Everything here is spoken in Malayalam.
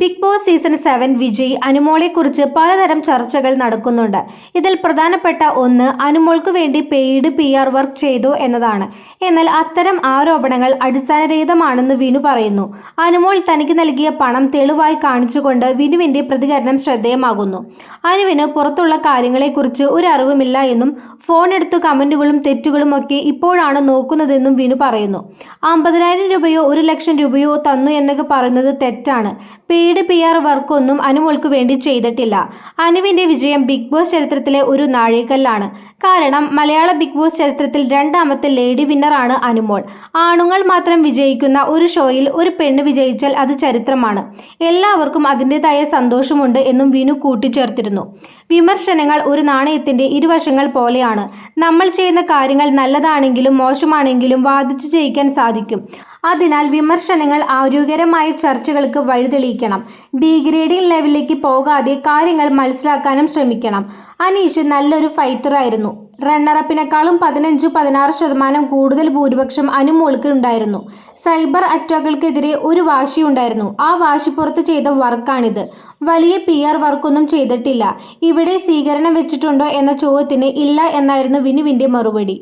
Big Boss season seven Vijay അനുമോളെക്കുറിച്ച് പലതരം ചർച്ചകൾ നടക്കുന്നുണ്ട്. ഇതിൽ പ്രധാനപ്പെട്ട ഒന്ന് അനുമോൾക്ക് വേണ്ടി പെയ്ഡ് പി ആർ വർക്ക് ചെയ്തു എന്നതാണ്. എന്നാൽ അത്തരം ആരോപണങ്ങൾ അടിസ്ഥാനരഹിതമാണെന്ന് വിനു പറയുന്നു. അനുമോൾ തനിക്ക് നൽകിയ പണം തെളിവായി കാണിച്ചുകൊണ്ട് വിനുവിന്റെ പ്രതികരണം ശ്രദ്ധേയമാകുന്നു. അനുവിന് പുറത്തുള്ള കാര്യങ്ങളെക്കുറിച്ച് ഒരു അറിവുമില്ല എന്നും ഫോൺ എടുത്ത് കമന്റുകളും തെറ്റുകളും ഒക്കെ ഇപ്പോഴാണ് നോക്കുന്നതെന്നും വിനു പറയുന്നു. അമ്പതിനായിരം രൂപയോ ഒരു ലക്ഷം രൂപയോ തന്നു എന്നൊക്കെ പറയുന്നത് തെറ്റാണ്. പെയ്ഡ് പി ആർ വർക്കൊന്നും അനുമോൾക്ക് വേണ്ടി ചെയ്തിട്ടില്ല. അനുവിന്റെ വിജയം ബിഗ് ബോസ് ചരിത്രത്തിലെ ഒരു നാഴികല്ലാണ് കാരണം മലയാള ബിഗ് ബോസ് ചരിത്രത്തിൽ രണ്ടാമത്തെ ലേഡി വിന്നറാണ് അനുമോൾ. ആണുങ്ങൾ മാത്രം വിജയിക്കുന്ന ഒരു ഷോയിൽ ഒരു പെണ്ണ് വിജയിച്ചാൽ അത് ചരിത്രമാണ്. എല്ലാവർക്കും അതിന്റെതായ സന്തോഷമുണ്ട് എന്നും വിനു കൂട്ടിച്ചേർത്തിരുന്നു. വിമർശനങ്ങൾ ഒരു നാണയത്തിന്റെ ഇരുവശങ്ങൾ പോലെയാണ്. നമ്മൾ ചെയ്യുന്ന കാര്യങ്ങൾ നല്ലതാണെങ്കിലും മോശമാണെങ്കിലും വാദിച്ചു ജയിക്കാൻ സാധിക്കും. അതിനാൽ വിമർശനങ്ങൾ ആരോഗ്യകരമായ ചർച്ചകൾക്ക് വഴിതെളിയിക്കണം. ഡീഗ്രേഡിംഗ് ലെവലിലേക്ക് പോകാതെ കാര്യങ്ങൾ മനസ്സിലാക്കാനും ശ്രമിക്കണം. അനീഷ് നല്ലൊരു ഫൈറ്ററായിരുന്നു റണ്ണറപ്പിനേക്കാളും പതിനഞ്ച് പതിനാറ് ശതമാനം കൂടുതൽ ഭൂരിപക്ഷം അനുമോൾക്ക് ഉണ്ടായിരുന്നു. സൈബർ അറ്റാക്കുകൾക്കെതിരെ ഒരു വാശി ഉണ്ടായിരുന്നു. ആ വാശി പുറത്ത് ചെയ്ത വർക്കാണിത്. വലിയ പി ആർ വർക്കൊന്നും ചെയ്തിട്ടില്ല. ഇവിടെ സ്വീകരണം വെച്ചിട്ടുണ്ടോ എന്ന ചോദ്യത്തിന് ഇല്ല എന്നായിരുന്നു വിനുവിന്റെ മറുപടി